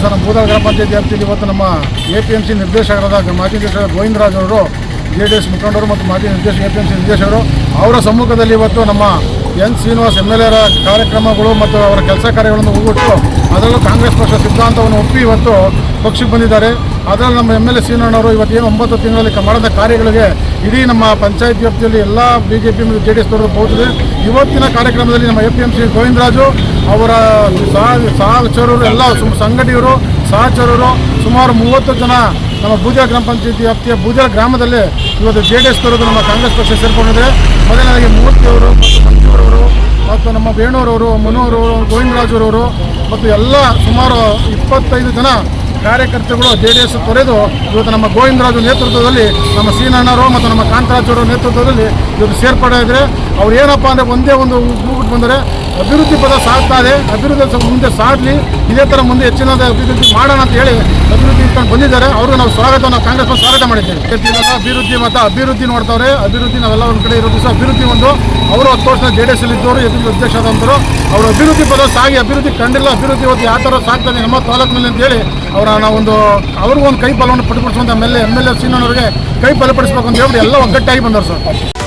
Sir, ನಮ್ಮ ಬೂದಾಳ ಗ್ರಾಮ ಪಂಚಾಯತ್ ವ್ಯಾಪ್ತಿಯಲ್ಲಿ ಇವತ್ತು ನಮ್ಮ ಎ ಪಿ ಎಂ ಸಿ ನಿರ್ದೇಶಕರಾದ ಮಾಜಿ ನಿರ್ದೇಶಕ ಗೋವಿಂದರಾಜ್ ಅವರು ಜೆ ಡಿ ಎಸ್ ಮುಖಂಡರು ಮತ್ತು ಮಾಜಿ ನಿರ್ದೇಶಕ ಎ ಪಿ ಎಂ ಸಿ ನಿರ್ದೇಶಕರು, ಅವರ ಸಮ್ಮುಖದಲ್ಲಿ ಇವತ್ತು ನಮ್ಮ ಎನ್ ಶ್ರೀನಿವಾಸ್ ಎಂ ಎಲ್ ಎರ ಕಾರ್ಯಕ್ರಮಗಳು ಮತ್ತು ಅವರ ಕೆಲಸ ಕಾರ್ಯಗಳನ್ನು ಹೋಗ್ಬಿಟ್ಟು ಅದರಲ್ಲೂ ಕಾಂಗ್ರೆಸ್ ಪಕ್ಷ ಸಿದ್ಧಾಂತವನ್ನು ಒಪ್ಪಿ ಇವತ್ತು ಪಕ್ಷಕ್ಕೆ ಬಂದಿದ್ದಾರೆ. ಅದರಲ್ಲಿ ನಮ್ಮ ಎಂ ಎಲ್ ಎ ಸೀನಣ್ಣವರು ಇವತ್ತು ಏನು ಒಂಬತ್ತು ತಿಂಗಳಲ್ಲಿ ಮಾಡಿದ ಕಾರ್ಯಗಳಿಗೆ ಇಡೀ ನಮ್ಮ ಪಂಚಾಯತ್ ವ್ಯಾಪ್ತಿಯಲ್ಲಿ ಎಲ್ಲ ಬಿ ಜೆ ಪಿ ಮತ್ತು ಜೆ ಡಿ ಎಸ್ ದವರು ಹೋಗಿದೆ ಇವತ್ತಿನ ಕಾರ್ಯಕ್ರಮದಲ್ಲಿ ನಮ್ಮ A P M C Govindaraju, ಅವರ ಸಹ ಸಹಚರರು ಎಲ್ಲ ಸುಮ್ ಸಂಘಟಕರು ಸಹಚರರು ಸುಮಾರು ಮೂವತ್ತು ಜನ ನಮ್ಮ ಬೂಜಾ ಗ್ರಾಮ ಪಂಚಾಯತಿ ವ್ಯಾಪ್ತಿಯ ಬೂಜಾ ಗ್ರಾಮದಲ್ಲಿ ಇವತ್ತು ಜೆ ಡಿ ಎಸ್ ತರೋದು ನಮ್ಮ ಕಾಂಗ್ರೆಸ್ ಪಕ್ಷ ಸೇರ್ಕೊಂಡಿದೆ. ಮೊದಲನೇದಾಗಿ ಮೂರ್ತಿಯವರು ಮತ್ತು ಮಂಜೂರವರು ಮತ್ತು ನಮ್ಮ ವೇಣೂರವರು ಮನೋರವರು ಗೋವಿಂದರಾಜುರವರು ಮತ್ತು ಎಲ್ಲ ಸುಮಾರು ಇಪ್ಪತ್ತೈದು ಜನ ಕಾರ್ಯಕರ್ತರುಗಳು ಜೆ ಡಿ ಎಸ್ ತೊರೆದು ಇವತ್ತು ನಮ್ಮ ಗೋವಿಂದರಾಜು ನೇತೃತ್ವದಲ್ಲಿ ನಮ್ಮ ಸೀನಣ್ಣರು ಮತ್ತು ನಮ್ಮ ಕಾಂತರಾಜರು ನೇತೃತ್ವದಲ್ಲಿ ಇವತ್ತು ಸೇರ್ಪಡೆ ಇದ್ದರೆ ಅವ್ರು ಏನಪ್ಪ ಅಂದರೆ ಒಂದೇ ಒಂದು ಕೂಗ್ಬಿಟ್ಟು ಬಂದರೆ ಅಭಿವೃದ್ಧಿ ಪದ ಸಾಧ್ತಾ ಇದೆ. ಅಭಿವೃದ್ಧಿ ಮುಂದೆ ಸಾಧಲಿ ಇದೇ ಥರ ಮುಂದೆ ಹೆಚ್ಚಿನ ಅಭಿವೃದ್ಧಿ ಮಾಡೋಣ ಅಂತ ಹೇಳಿ ಅಭಿವೃದ್ಧಿ ಬಂದಿದ್ದಾರೆ ಅವರು ನಾವು ಸ್ವಾಗತ, ನಾವು ಕಾಂಗ್ರೆಸ್ ಸ್ವಾಗತ ಮಾಡಿದ್ದೇವೆ. ಅಭಿವೃದ್ಧಿ ಮತ್ತು ಅಭಿವೃದ್ಧಿ ನೋಡ್ತಾವ್ರೆ, ಅಭಿವೃದ್ಧಿ ನಾವೆಲ್ಲ ಒಂದು ಕಡೆ ಇರೋದು ಸಹ ಅಭಿವೃದ್ಧಿ ಒಂದು. ಅವರು ಹತ್ತು ವರ್ಷ ಜೆ ಡಿ ಎಸ್ ಇದ್ದವರು ಎದುರು ಆದಂತರು ಅವರು ಅಭಿವೃದ್ಧಿ ಪದ ಸಾಗಿ ಅಭಿವೃದ್ಧಿ ಕಂಡಿಲ್ಲ, ಅಭಿವೃದ್ಧಿ ಇವತ್ತು ಯಾವ ಥರ ಸಾಗ್ತದೆ, ನಮ್ಮ ತಾಲೂಕಿನಲ್ಲಿ ಅಂತ ಹೇಳಿ ಅವರ ಒಂದು, ಅವ್ರಿಗೂ ಒಂದು ಕೈ ಬಲವನ್ನು ಪಡಿಪಡಿಸುವಂಥ M L A M L A ಸೀನವರಿಗೆ ಕೈ ಬಲಪಡಿಸಬೇಕು ಅಂತ ಹೇಳ್ಬಿಟ್ಟು ಎಲ್ಲ ಒಗ್ಗಟ್ಟಾಗಿ ಬಂದರು ಸರ್.